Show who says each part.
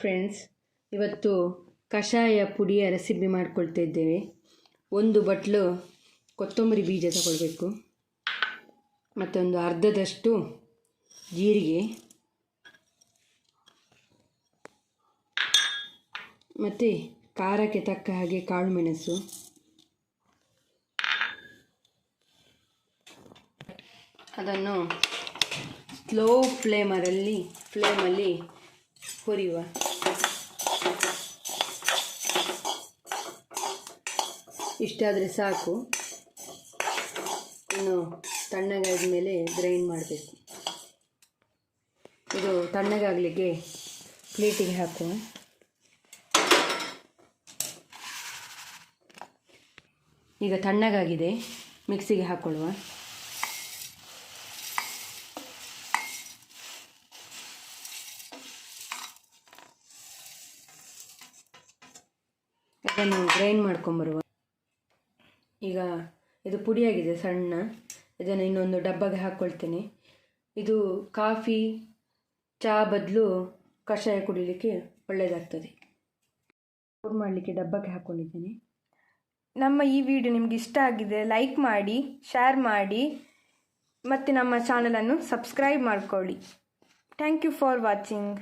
Speaker 1: Friends ಇವತ್ತು ಕಷಾಯ ಪುಡಿಯ ರೆಸಿಪಿ ಮಾಡ್ಕೊಳ್ತಾ ಇದ್ದೇವೆ. ಒಂದು ಬಟ್ಲು ಕೊತ್ತಂಬರಿ ಬೀಜ ತಗೊಳ್ಬೇಕು. ಮತ್ತೊಂದು ಅರ್ಧದಷ್ಟು ಜೀರಿಗೆ. ಮತ್ತು ಖಾರಕ್ಕೆ ತಕ್ಕ ಹಾಗೆ ಕಾಳು ಮೆಣಸು ಅದನ್ನು ಸ್ಲೋ ಫ್ಲೇಮರಲ್ಲಿ ಫ್ಲೇಮಲ್ಲಿ ಹುರಿಯುವ ಇಷ್ಟಾದರೆ ಸಾಕು. ಇನ್ನು ತಣ್ಣಗಾದ ಮೇಲೆ ಗ್ರೈಂಡ್ ಮಾಡಬೇಕು. ಇದು ತಣ್ಣಗಾಗಲಿಕ್ಕೆ ಪ್ಲೇಟಿಗೆ ಹಾಕುವ ಈಗ ತಣ್ಣಗಾಗಿದೆ, ಮಿಕ್ಸಿಗೆ ಹಾಕ್ಕೊಳ್ಳುವ ಅದನ್ನು ಗ್ರೈಂಡ್ ಮಾಡ್ಕೊಂಬರುವ ಈಗ ಇದು ಪುಡಿಯಾಗಿದೆ, ಸಣ್ಣ. ಇದನ್ನು ಇನ್ನೊಂದು ಡಬ್ಬಗೆ ಹಾಕ್ಕೊಳ್ತೇನೆ ಇದು ಕಾಫಿ ಚಹಾ ಬದಲು ಕಷಾಯ ಕುಡಿಲಿಕ್ಕೆ ಒಳ್ಳೆಯದಾಗ್ತದೆ ಪೂರ್ ಮಾಡಲಿಕ್ಕೆ ಡಬ್ಬಕ್ಕೆ ಹಾಕ್ಕೊಂಡಿದ್ದೀನಿ
Speaker 2: ನಮ್ಮ ಈ ವಿಡಿಯೋ ನಿಮಗೆ ಇಷ್ಟ ಆಗಿದೆ ಲೈಕ್ ಮಾಡಿ ಶೇರ್ ಮಾಡಿ, ಮತ್ತು ನಮ್ಮ ಚಾನಲನ್ನು ಸಬ್ಸ್ಕ್ರೈಬ್ ಮಾಡ್ಕೊಳ್ಳಿ. Thank you for watching